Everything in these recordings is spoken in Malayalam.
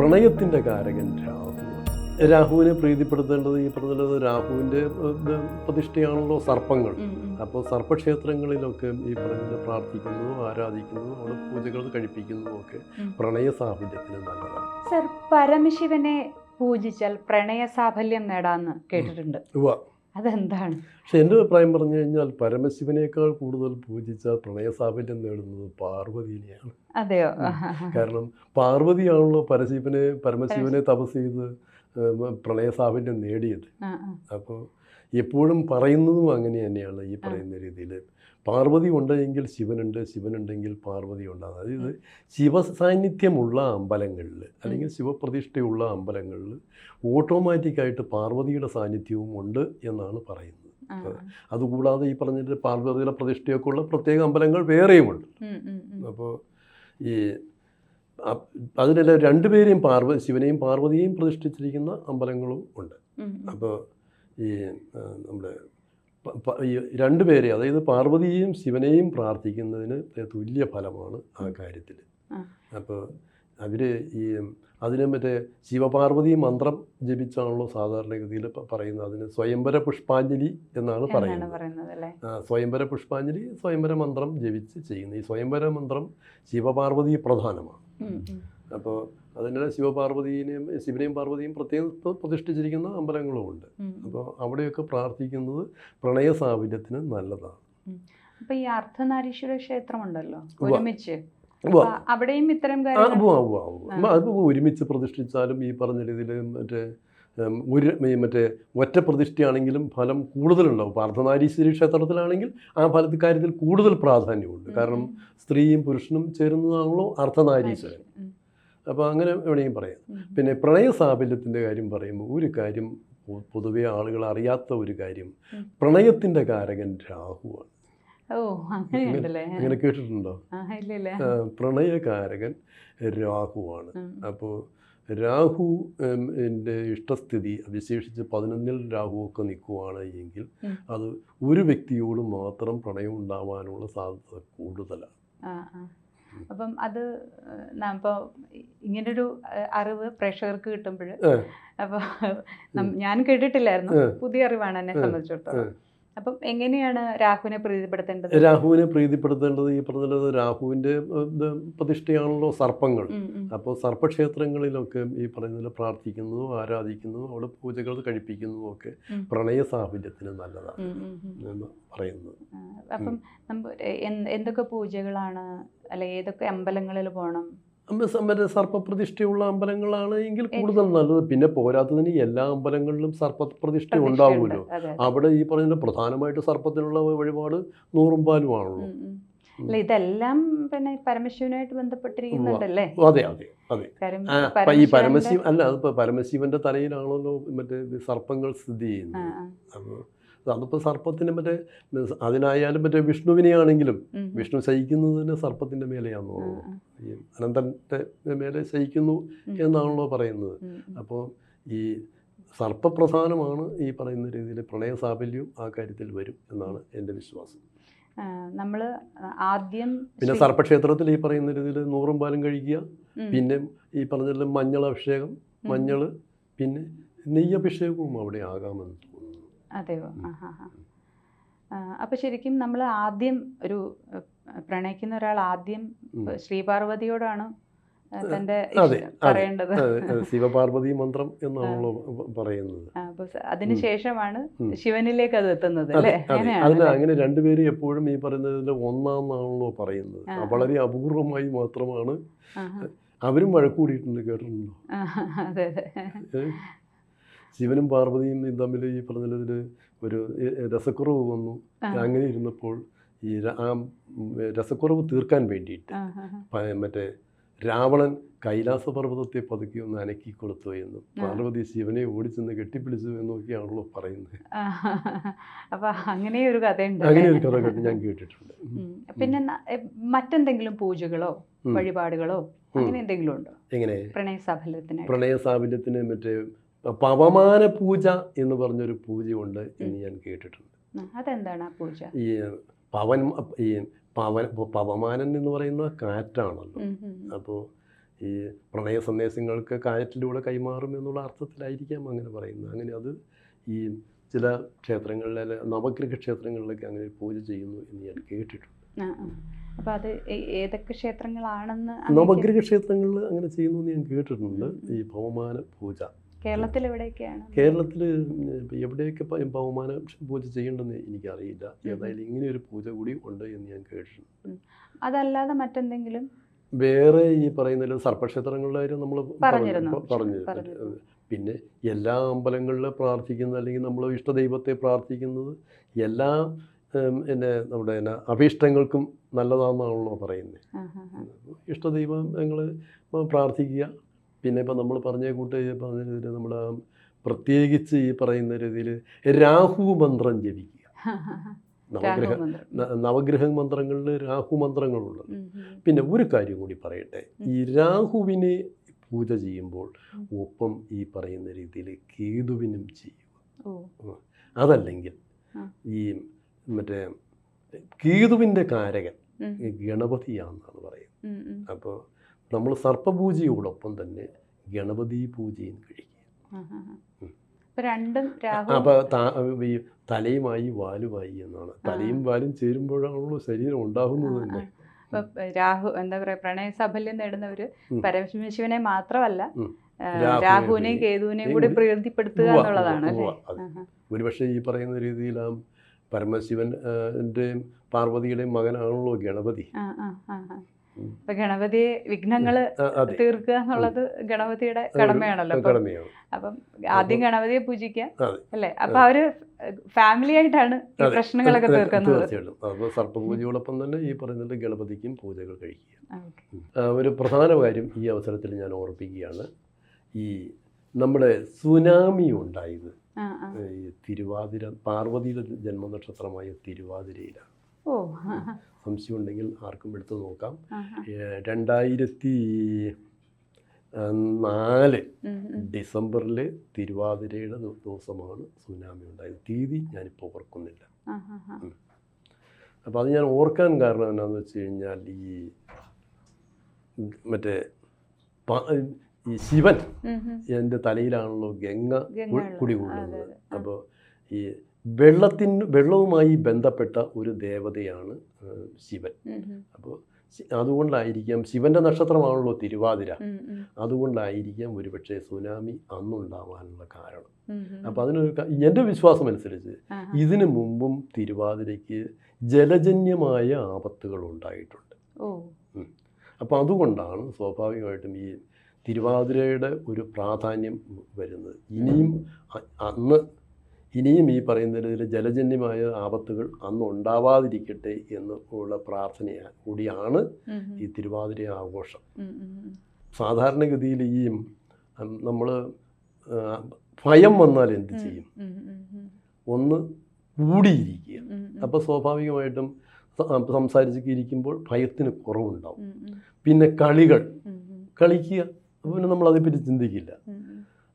പ്രണയത്തിന്റെ കാരകൻ രാഹു രാഹുവിനെ പ്രീതിപ്പെടുത്തേണ്ടത് ഈ പറഞ്ഞത് രാഹുവിന്റെ പ്രതിഷ്ഠയാണല്ലോ സർപ്പങ്ങൾ. അപ്പോൾ സർപ്പക്ഷേത്രങ്ങളിലൊക്കെ ഈ പറഞ്ഞ പ്രാർത്ഥിക്കുന്നു ആരാധിക്കുന്നു അവിടെ പൂജകൾ കഴിപ്പിക്കുന്നതും ഒക്കെ പ്രണയ സാഫല്യത്തിന് നല്ലതാണ്. സർ പരമശിവനെ പൂജിച്ചാൽ പ്രണയ സാഫല്യം നേടാന്ന് കേട്ടിട്ടുണ്ട്. അതെന്താണ്? പക്ഷെ എന്റെ അഭിപ്രായം പറഞ്ഞു കഴിഞ്ഞാൽ പരമശിവനേക്കാൾ കൂടുതൽ പൂജിച്ചാൽ പ്രണയ സാഫല്യം നേടുന്നത് പാർവതിനെയാണ്. അതെയോ? കാരണം പാർവതിയാണല്ലോ പരശിവനെ പരമശിവനെ തപസ് ചെയ്ത് പ്രണയസാഫല്യം പ്രണയ സാഫല്യം നേടിയത്. അപ്പോൾ എപ്പോഴും പറയുന്നതും അങ്ങനെ തന്നെയാണ് ഈ പറയുന്ന രീതിയിൽ. പാർവതി ഉണ്ടെങ്കിൽ ശിവനുണ്ട് ശിവനുണ്ടെങ്കിൽ പാർവതി ഉണ്ട് അതായത് ശിവസാന്നിധ്യമുള്ള അമ്പലങ്ങളിൽ അല്ലെങ്കിൽ ശിവപ്രതിഷ്ഠയുള്ള അമ്പലങ്ങളിൽ ഓട്ടോമാറ്റിക്കായിട്ട് പാർവതിയുടെ സാന്നിധ്യവും ഉണ്ട് എന്നാണ് പറയുന്നത്. അതുകൂടാതെ ഈ പറഞ്ഞിട്ട് പാർവതിയുടെ പ്രതിഷ്ഠയൊക്കെ ഉള്ള പ്രത്യേക അമ്പലങ്ങൾ വേറെയുമുണ്ട്. അപ്പോൾ ഈ അതിലെല്ലാം അതിനെല്ലാം രണ്ടുപേരെയും പാർവതി ശിവനെയും പാർവതിയെയും പ്രതിഷ്ഠിച്ചിരിക്കുന്ന അമ്പലങ്ങളും ഉണ്ട്. അപ്പോൾ ഈ നമ്മുടെ രണ്ടു പ- ഈ രണ്ടുപേരെ അതായത് പാർവതിയെയും ശിവനെയും പ്രാർത്ഥിക്കുന്നതിന് തുല്യ ഫലമാണ് ആ കാര്യത്തിൽ. അപ്പോൾ അവർ ഈ അതിന് മറ്റേ ശിവപാർവതി മന്ത്രം ജപിച്ചാണല്ലോ സാധാരണഗതിയിൽ പറയുന്നത്. അതിന് സ്വയംവര പുഷ്പാഞ്ജലി എന്നാണ് പറയുന്നത്. സ്വയംവര പുഷ്പാഞ്ജലി സ്വയംവര മന്ത്രം ജപിച്ച് ചെയ്യുന്നത് ഈ സ്വയംവര മന്ത്രം ശിവപാർവതി പ്രധാനമാണ്. അപ്പോൾ അതിന്റെ ശിവപാർവതിയെയും ശിവനെയും പാർവതിയും പ്രത്യേകം പ്രതിഷ്ഠിച്ചിരിക്കുന്ന അമ്പലങ്ങളുമുണ്ട്. അപ്പോൾ അവിടെയൊക്കെ പ്രാർത്ഥിക്കുന്നത് പ്രണയ സാഫല്യത്തിന് നല്ലതാണ് അപ്പൊ ഈ അർദ്ധനാരീശ്വര ക്ഷേത്രമുണ്ടല്ലോ. ഒരുമിച്ച്. അവിടെയും ഇത്തരം കാര്യങ്ങൾ. അതിപ്പോൾ ഒരുമിച്ച് പ്രതിഷ്ഠിച്ചാലും ഈ പറഞ്ഞ രീതിയിൽ മറ്റേ ഒരു മറ്റേ ഒറ്റ പ്രതിഷ്ഠയാണെങ്കിലും ഫലം കൂടുതലുണ്ടാവും. ഇപ്പോൾ അർദ്ധനാരീശ്വരി ക്ഷേത്രത്തിലാണെങ്കിൽ ആ ഫലത്തിൽ കാര്യത്തിൽ കൂടുതൽ പ്രാധാന്യമുണ്ട്. കാരണം സ്ത്രീയും പുരുഷനും ചേരുന്നതാണല്ലോ അർദ്ധനാരീശ്വരൻ. അപ്പോൾ അങ്ങനെ വേണമെങ്കിൽ പറയാം. പിന്നെ പ്രണയ സാഫല്യത്തിന്റെ കാര്യം പറയുമ്പോൾ ഒരു കാര്യം പൊതുവേ ആളുകൾ അറിയാത്ത ഒരു കാര്യം. പ്രണയത്തിന്റെ കാരകൻ രാഹുവാണ് അങ്ങനെ കേട്ടിട്ടുണ്ടോ? പ്രണയകാരകൻ രാഹുവാണ് അപ്പോൾ രാഹു എന്റെ ഇഷ്ടസ്ഥിതി വിശേഷിച്ച് പതിനൊന്നിൽ രാഹുവൊക്കെ നിൽക്കുവാണ് എങ്കിൽ. അത് ഒരു വ്യക്തിയോട് മാത്രം പ്രണയം ഉണ്ടാവാനുള്ള സാധ്യത കൂടുതലാണ്. അപ്പം അത് ഇപ്പോൾ ഇങ്ങനൊരു അറിവ് പ്രേക്ഷകർക്ക് കിട്ടുമ്പോൾ അപ്പൊ അപ്പോൾ ഞാൻ കേട്ടിട്ടില്ലായിരുന്നു. പുതിയ അറിവാണ് എന്നെ സംബന്ധിച്ചിടത്തോളം. അപ്പം എങ്ങനെയാണ് രാഹുവിനെ പ്രീതിപ്പെടുത്തേണ്ടത്? രാഹുവിനെ പ്രീതിപ്പെടുത്തേണ്ടത് ഈ പറഞ്ഞത് രാഹുവിന്റെ പ്രതിഷ്ഠയാണല്ലോ സർപ്പങ്ങൾ. അപ്പോൾ സർപ്പക്ഷേത്രങ്ങളിലൊക്കെ ഈ പറയുന്നത് പ്രാർത്ഥിക്കുന്നതും ആരാധിക്കുന്നതും അവിടെ പൂജകൾ കഴിപ്പിക്കുന്നതും ഒക്കെ പ്രണയ സാഹചര്യത്തിന് നല്ലതാണ്. എന്ന് പറയുന്നത്. അപ്പം എന്തൊക്കെ പൂജകളാണ് അല്ല ഏതൊക്കെ അമ്പലങ്ങളിൽ പോകണം സർപ്പപ്രതിഷ്ഠയുള്ള അമ്പലങ്ങളാണ് എങ്കിൽ കൂടുതൽ നല്ലത്. പിന്നെ പോരാത്തതിന് എല്ലാ അമ്പലങ്ങളിലും സർപ്പപ്രതിഷ്ഠ ഉണ്ടാവുമല്ലോ. അവിടെ ഈ പറഞ്ഞ പ്രധാനമായിട്ട് സർപ്പത്തിനുള്ള വഴിപാട് നൂറും പാലുമാണല്ലോ. അല്ല ഇതെല്ലാം പിന്നെ പരമശിവനായിട്ട് ബന്ധപ്പെട്ടിരിക്കുന്നുണ്ടല്ലേ? അതെ അതെ അതെ. ഈ പരമശിവൻ അല്ല അതിപ്പോ പരമശിവന്റെ തലയിലാണല്ലോ മറ്റേ സർപ്പങ്ങൾ സ്ഥിതി ചെയ്യുന്നത്. അതിപ്പോൾ സർപ്പത്തിന്റെ മറ്റേ അതിനായാലും മറ്റേ വിഷ്ണുവിനെയാണെങ്കിലും. വിഷ്ണു ശയിക്കുന്നത് തന്നെ സർപ്പത്തിന്റെ മേലെയാണെന്ന് തോന്നുന്നു ഈ അനന്തന്റെ മേലെ ശയിക്കുന്നു. എന്നാണല്ലോ പറയുന്നത്. അപ്പോൾ ഈ സർപ്പപ്രധാനമാണ് ഈ പറയുന്ന രീതിയിൽ പ്രണയ സാഫല്യം ആ കാര്യത്തിൽ വരും എന്നാണ് എന്റെ വിശ്വാസം നമ്മൾ ആദ്യം പിന്നെ സർപ്പക്ഷേത്രത്തിൽ ഈ പറയുന്ന രീതിയിൽ നൂറും പാലും കഴിക്കുക പിന്നെ ഈ പറഞ്ഞ മഞ്ഞൾ അഭിഷേകം. മഞ്ഞൾ പിന്നെ നെയ്യഭിഷേകവും അവിടെ ആകാമെന്ന് അതെയോ? ആ ഹാ ഹാ അപ്പൊ ശരിക്കും നമ്മൾ ആദ്യം ഒരു പ്രണയിക്കുന്ന ഒരാൾ ആദ്യം ശ്രീപാർവതിയോടാണ് തന്റെ. പറയേണ്ടത്. ശിവപാർവതി മന്ത്രം എന്നാണല്ലോ പറയുന്നത്. അതിനുശേഷമാണ് ശിവനിലേക്ക് അത് എത്തുന്നത് അതിന് അങ്ങനെ രണ്ടുപേരും എപ്പോഴും ഈ പറയുന്നതിന്റെ ഒന്നാന്നാണല്ലോ പറയുന്നത്. വളരെ അപൂർവമായി മാത്രമാണ്. അവരും വഴക്കൂടിയിട്ടുണ്ട് കേട്ടിട്ടുണ്ടോ? അതെ അതെ? ശിവനും പാർവതിയും തമ്മിൽ ഈ പറഞ്ഞതിൽ ഒരു രസക്കുറവ് വന്നു. അങ്ങനെ ഇരുന്നപ്പോൾ ഈ ആ രസക്കുറവ് തീർക്കാൻ വേണ്ടിയിട്ട് മറ്റേ രാവണൻ കൈലാസ പർവതത്തെ പതുക്കി ഒന്ന് അനക്കി കൊടുത്തു എന്നും പാർവതി ശിവനെ ഓടിച്ചെന്ന് കെട്ടിപ്പിടിച്ചു എന്നൊക്കെയാണല്ലോ പറയുന്നത്. അപ്പൊ അങ്ങനെ ഒരു കഥയുണ്ട്. അങ്ങനെ ഒരു കഥ കേട്ട് ഞാൻ കേട്ടിട്ടുണ്ട്. പിന്നെ മറ്റെന്തെങ്കിലും പൂജകളോ വഴിപാടുകളോ അങ്ങനെ എന്തെങ്കിലും ഉണ്ടോ? എങ്ങനെ? പ്രണയ പ്രണയസാഫല്യത്തിന് പ്രണയ സാഫല്യത്തിന് മറ്റേ പവമാന പൂജ എന്ന് പറഞ്ഞൊരു പൂജയുണ്ട് എന്ന് ഞാൻ കേട്ടിട്ടുണ്ട്. അതെന്താണ് ആ പൂജ? ഈ പവൻ ഈ പവൻ പവമാനൻ എന്ന് പറയുന്ന കാറ്റാണല്ലോ. അപ്പോൾ ഈ പ്രണയ സന്ദേശങ്ങൾക്ക് കാറ്റിലൂടെ കൈമാറും എന്നുള്ള അർത്ഥത്തിലായിരിക്കാം അങ്ങനെ പറയുന്നത്. അങ്ങനെ അത് ഈ ചില ക്ഷേത്രങ്ങളിലെ നവഗ്രഹ ക്ഷേത്രങ്ങളിലൊക്കെ അങ്ങനെ പൂജ ചെയ്യുന്നു എന്ന് ഞാൻ കേട്ടിട്ടുണ്ട്. ആ, ആ. അപ്പൊ അത് ഏതൊക്കെ ക്ഷേത്രങ്ങളാണെന്ന് നവഗ്രഹ ക്ഷേത്രങ്ങളിൽ അങ്ങനെ ചെയ്യുന്നു എന്ന് ഞാൻ കേട്ടിട്ടുണ്ട്. ഈ പവമാന പൂജ. കേരളത്തിൽ എവിടെയൊക്കെയാണ്? കേരളത്തിൽ എവിടെയൊക്കെ ബഹുമാന പൂജ ചെയ്യണ്ടെന്ന് എനിക്കറിയില്ല. ഏതായാലും ഇങ്ങനെ ഒരു പൂജ കൂടി ഉണ്ട് എന്ന് ഞാൻ കേട്ടിട്ടുണ്ട്. അതല്ലാതെ മറ്റെന്തെങ്കിലും? വേറെ ഈ പറയുന്ന സർപ്പക്ഷേത്രങ്ങളുടെ കാര്യം നമ്മൾ പറഞ്ഞു പിന്നെ എല്ലാ അമ്പലങ്ങളിലും പ്രാർത്ഥിക്കുന്നത് അല്ലെങ്കിൽ നമ്മൾ ഇഷ്ടദൈവത്തെ പ്രാർത്ഥിക്കുന്നത് എല്ലാ എന്നെ പിന്നെ നമ്മുടെ എന്നാ അഭീഷ്ടങ്ങൾക്കും നല്ലതാണെന്നാണല്ലോ പറയുന്നത്. ഇഷ്ടദൈവങ്ങൾ പ്രാർത്ഥിക്കുക. പിന്നെ ഇപ്പം നമ്മൾ പറഞ്ഞ കൂട്ട് പറഞ്ഞ രീതിയിൽ നമ്മൾ പ്രത്യേകിച്ച് ഈ പറയുന്ന രീതിയിൽ രാഹു മന്ത്രം ജപിക്കുക. നവഗ്രഹ നവഗ്രഹ മന്ത്രങ്ങളിൽ രാഹു മന്ത്രങ്ങളുണ്ട്. പിന്നെ ഒരു കാര്യം കൂടി പറയട്ടെ. ഈ രാഹുവിനെ പൂജ ചെയ്യുമ്പോൾ. ഒപ്പം ഈ പറയുന്ന രീതിയിൽ കേതുവിനും ചെയ്യുക. അതല്ലെങ്കിൽ ഈ മറ്റേ കേതുവിന്റെ കാരകൻ ഗണപതിയാണെന്നാണ് പറയുന്നത്. അപ്പോൾ നമ്മൾ സർപ്പപൂജയോടൊപ്പം തന്നെ ഗണപതി പൂജയും കഴിക്കുക രണ്ടും അപ്പോൾ ഈ തലയുമായി വാലുമായി എന്നാണ്. തലയും വാലും ചേരുമ്പോഴാണല്ലോ ശരീരം ഉണ്ടാകുന്നത് തന്നെ. രാഹു എന്താ പറയാ പ്രണയ സാഫല്യം. പരമശിവനെ മാത്രമല്ല രാഹുവിനെയും കേതുവിനെയും കൂടി പ്രീതിപ്പെടുത്തുക എന്നുള്ളതാണ്. ഒരുപക്ഷെ ഈ പറയുന്ന രീതിയിൽ ആ പരമശിവൻ പാർവതിയുടെയും മകനാണല്ലോ ഗണപതി. അപ്പൊ ഗണപതിയെ വിഘ്നങ്ങൾ ആ, തീർക്കുക എന്നുള്ളത് ഗണപതിയുടെ കടമയാണല്ലോ. അപ്പം ആദ്യം ഗണപതിയെ പൂജിക്കുക അല്ലെ? അപ്പൊ അവർ ഫാമിലി ആയിട്ടാണ് ഈ. പ്രശ്നങ്ങളൊക്കെ തീർക്കുന്നത്. അപ്പോൾ സർപ്പപൂജയോടൊപ്പം തന്നെ ഈ പറയുന്നത് ഗണപതിക്കും പൂജകൾ കഴിക്കുക. ഒരു പ്രധാന കാര്യം ഈ അവസരത്തിൽ ഞാൻ ഓർപ്പിക്കുകയാണ്. ഈ നമ്മുടെ സുനാമി ഉണ്ടായത് തിരുവാതിര പാർവതിയുടെ ജന്മനക്ഷത്രമായ തിരുവാതിരയിലാണ്. സംശയം ഉണ്ടെങ്കിൽ ആർക്കും എടുത്ത് നോക്കാം. രണ്ടായിരത്തി നാല്. ഡിസംബറിൽ തിരുവാതിരയുടെ ദിവസമാണ് സുനാമി ഉണ്ടായത്. തീയതി ഞാനിപ്പോൾ ഓർക്കുന്നില്ല. അപ്പോൾ അത് ഞാൻ ഓർക്കാൻ കാരണം എന്നാന്ന് വെച്ച് കഴിഞ്ഞാൽ ഈ മറ്റേ ഈ ശിവൻ. എന്റെ തലയിലാണല്ലോ ഗംഗ കുടികൊള്ളുന്നത്. അപ്പോൾ ഈ വെള്ളത്തിന് വെള്ളവുമായി ബന്ധപ്പെട്ട ഒരു ദേവതയാണ് ശിവൻ. അപ്പോൾ അതുകൊണ്ടായിരിക്കാം ശിവന്റെ നക്ഷത്രമാണല്ലോ തിരുവാതിര. അതുകൊണ്ടായിരിക്കാം ഒരുപക്ഷെ സുനാമി അന്നുണ്ടാവാനുള്ള കാരണം. അപ്പോൾ അതിനൊരു എന്റെ എന്റെ വിശ്വാസം അനുസരിച്ച്. ഇതിനു മുമ്പും തിരുവാതിരയ്ക്ക് ജലജന്യമായ ആപത്തുകൾ ഉണ്ടായിട്ടുണ്ട് അപ്പൊ അപ്പോൾ അതുകൊണ്ടാണ് സ്വാഭാവികമായിട്ടും ഈ തിരുവാതിരയുടെ ഒരു പ്രാധാന്യം വരുന്നത് ഇനിയും അന്ന് ഇനിയും ഈ പറയുന്നതിൽ ജലജന്യമായ ആപത്തുകൾ അന്ന് ഉണ്ടാവാതിരിക്കട്ടെ എന്ന് ഉള്ള പ്രാർത്ഥന കൂടിയാണ്. ഈ തിരുവാതിര ആഘോഷം. സാധാരണഗതിയിൽ ഈ നമ്മൾ ഭയം വന്നാൽ എന്ത് ചെയ്യും. ഒന്ന് കൂടിയിരിക്കുക. അപ്പോൾ സ്വാഭാവികമായിട്ടും സംസാരിച്ചൊക്കെ ഇരിക്കുമ്പോൾ ഭയത്തിന് കുറവുണ്ടാവും. പിന്നെ കളികൾ. കളിക്കുക അപ്പോൾ പിന്നെ നമ്മൾ അതേപ്പറ്റി ചിന്തിക്കില്ല.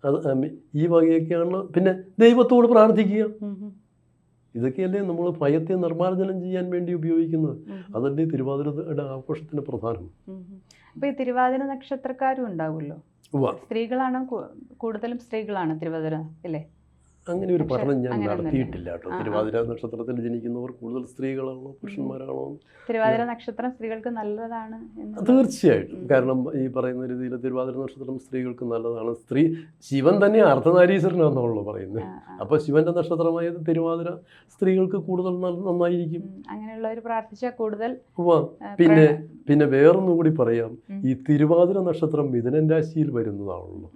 അത് ഈ വകയൊക്കെയാണല്ലോ. പിന്നെ ദൈവത്തോട് പ്രാർത്ഥിക്കുക. ഇതൊക്കെയല്ലേ നമ്മൾ ഭയത്തെ നിർമ്മാർജനം ചെയ്യാൻ വേണ്ടി ഉപയോഗിക്കുന്നത്. അതല്ലേ തിരുവാതിരയുടെ ആഘോഷത്തിന് പ്രധാനം. ഉം, ഉം. അപ്പൊ ഈ തിരുവാതിര നക്ഷത്രക്കാരും ഉണ്ടാവുമല്ലോ? സ്ത്രീകളാണ് കൂടുതലും സ്ത്രീകളാണ് തിരുവാതിര അല്ലേ? അങ്ങനെ ഒരു പഠനം ഞാൻ നടത്തിയിട്ടില്ല കേട്ടോ. തിരുവാതിര നക്ഷത്രത്തിൽ ജനിക്കുന്നവർ കൂടുതൽ സ്ത്രീകളാണോ പുരുഷന്മാരാണോ തിരുവാതിര നക്ഷത്രം സ്ത്രീകൾക്ക് നല്ലതാണ് തീർച്ചയായിട്ടും. കാരണം ഈ പറയുന്ന രീതിയിൽ തിരുവാതിര നക്ഷത്രം സ്ത്രീകൾക്ക് നല്ലതാണ്. സ്ത്രീ ശിവൻ തന്നെ അർദ്ധനാരീശ്വരനാണെന്നാണല്ലോ പറയുന്നത്. അപ്പോൾ ശിവന്റെ നക്ഷത്രമായത് തിരുവാതിര സ്ത്രീകൾക്ക് കൂടുതൽ നന്നായിരിക്കും. അങ്ങനെയുള്ളവർ പ്രാർത്ഥിച്ചാൽ കൂടുതൽ പിന്നെ പിന്നെ വേറൊന്നും കൂടി പറയാം. ഈ തിരുവാതിര നക്ഷത്രം മിഥുനൻ രാശിയിൽ വരുന്നതാണല്ലോ.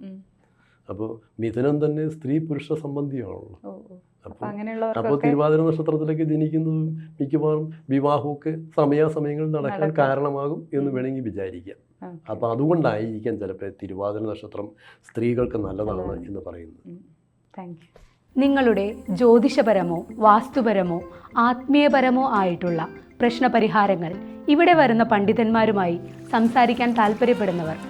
അപ്പോൾ മിഥുനം തന്നെ സ്ത്രീ പുരുഷ സംബന്ധിയാണല്ലോ അപ്പോൾ തിരുവാതിര നക്ഷത്രത്തിലേക്ക് ജനിക്കുന്നതും മിക്കവാറും വിവാഹമൊക്കെ സമയാസമയങ്ങളിൽ നടക്കാൻ കാരണമാകും എന്ന്. വേണമെങ്കിൽ വിചാരിക്കാം. അപ്പോൾ അതുകൊണ്ടായിരിക്കാം ചിലപ്പോൾ തിരുവാതിര നക്ഷത്രം സ്ത്രീകൾക്ക് നല്ലതാണ്. എന്ന് പറയുന്നത്. താങ്ക് യു നിങ്ങളുടെ ജ്യോതിഷപരമോ വാസ്തുപരമോ ആത്മീയപരമോ ആയിട്ടുള്ള പ്രശ്നപരിഹാരങ്ങൾ ഇവിടെ വരുന്ന പണ്ഡിതന്മാരുമായി സംസാരിക്കാൻ താല്പര്യപ്പെടുന്നവർ